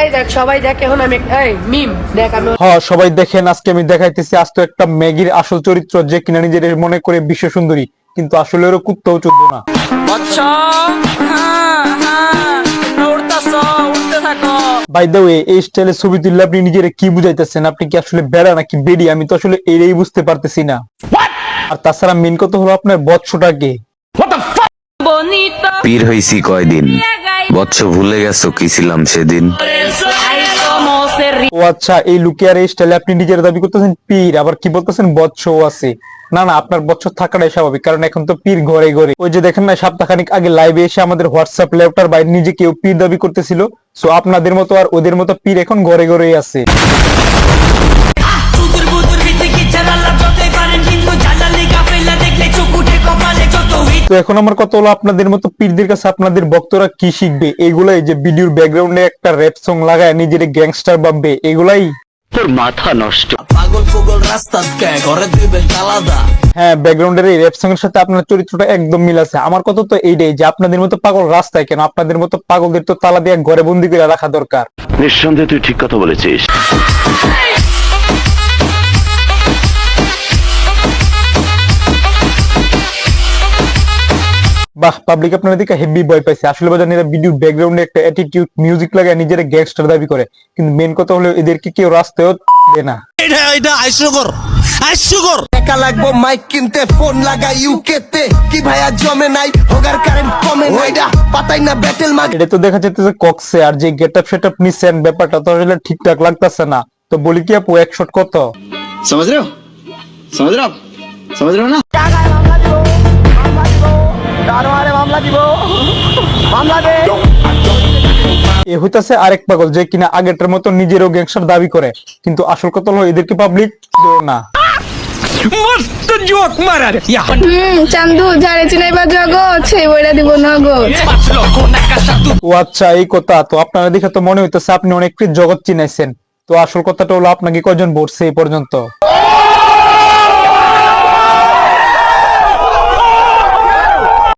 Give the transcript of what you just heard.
এই দেখ সবাই দেখ এখন আমি এই মিম দেখ আমি হ্যাঁ সবাই দেখেন আজকে আমি দেখাইতেছি আজ তো একটা ম্যাগির আসল চরিত্র যে কিনা নিজের মনে করে বিশ্ব সুন্দরী কিন্তু আসলে ওর কুত্তাও চুদ্দ না। আচ্ছা হ্যাঁ হ্যাঁ উঠতেছ উঠতে থাকো। বাই দ্য ওয়ে এই স্টাইলে ছবি তুললে আপনি নিজের কি বুঝাইতেছেন? আপনি কি আসলে বেড়া নাকি বেডি? আমি তো আসলে এটাই বুঝতে পারতেছি না। আর তাছাড়া মেন কথা হলো আপনার বৎসটা কে পীর হইছি কয়দিন? বৎস ভুলে গেছো কি ছিলাম সেদিন? ও আচ্ছা এই লুকে আর এই স্টাইলে আপনি নিজের দাবি করতেছেন পীর, আবার কি বলতেছেন বৎসও আছে? না না, আপনার বছর থাকাটাই স্বাভাবিক, কারণ এখন তো পীর ঘরে ঘরে। ওই যে দেখেন না, সপ্তাহখানিক আগে লাইভে এসে আমাদের হোয়াটসঅ্যাপ ল্যাপটপ বাইরে নিজে কেউ পীর দাবি করতেছিল সো আপনাদের মতো আর ওদের মতো পীর এখন ঘরে ঘরেই আছে। তো এখন আমার কথা হলো আপনাদের মতো পীরদের কাছে আপনাদের ভক্তরা কি শিখবে? এগুলাই যে ভিডিওর ব্যাকগ্রাউন্ডে একটা র্যাপ সং লাগায় নিজের গ্যাংস্টার ভাববে এগুলাই? পাগল পাগল রাস্তা কে? ঘরে দিবেন তালাদা। হ্যাঁ ব্যাকগ্রাউন্ডের এই র্যাপ সং এর সাথে আপনার চরিত্রটা একদম মিল আছে। আমার কথা তো এইটাই যে আপনাদের মতো পাগল রাস্তায় কেন? আপনাদের মতো পাগলদের তো তালা দিয়ে ঘরে বন্দি করে রাখা দরকার। নিঃসন্দেহে তুই ঠিক কথা বলেছিস। বাহ পাবলিক আপনার দিকে হেভি বয় পাইছে। আসলে বাজার এরা ভিডিও ব্যাকগ্রাউন্ডে একটা অ্যাটিটিউড মিউজিক লাগে নিজের গ্যাংস্টার দাবি করে। কিন্তু মেন কথা হলো এদেরকে কেউ রাস্তায়ও দেয় না। এটা এটা আইসকর আইসকর টাকা লাগবো মাইক কিনতে ফোন লাগা ইউকে তে। কি ভাইয়া জমে নাই হোগার কারেন্ট কমে নাই। নাইডা পাতাই না ব্যাটেল মার্কেট এটা তো দেখা যাচ্ছে কক্সে আর যে গেটআপ সেটআপ নিছেন ব্যাপারটা তো আসলে ঠিকঠাক লাগতাছে না। তো বলি কি আপু এক শট কত? সমাজ রে সমাজ রে সমাজ না? এ হইতাছে আরেক পাগল যে কিনা আগেরটার মতো নিজেরও গ্যাংস্টার দাবি করে। কিন্তু আসল হলো এদেরকে পাবলিক না। ও আচ্ছা এই কথা। তো আপনারা দেখে তো মনে হইতেছে আপনি অনেক জগৎ চিনাইছেন। তো আসল কথাটা হলো আপনাকে কজন বসছে এই পর্যন্ত?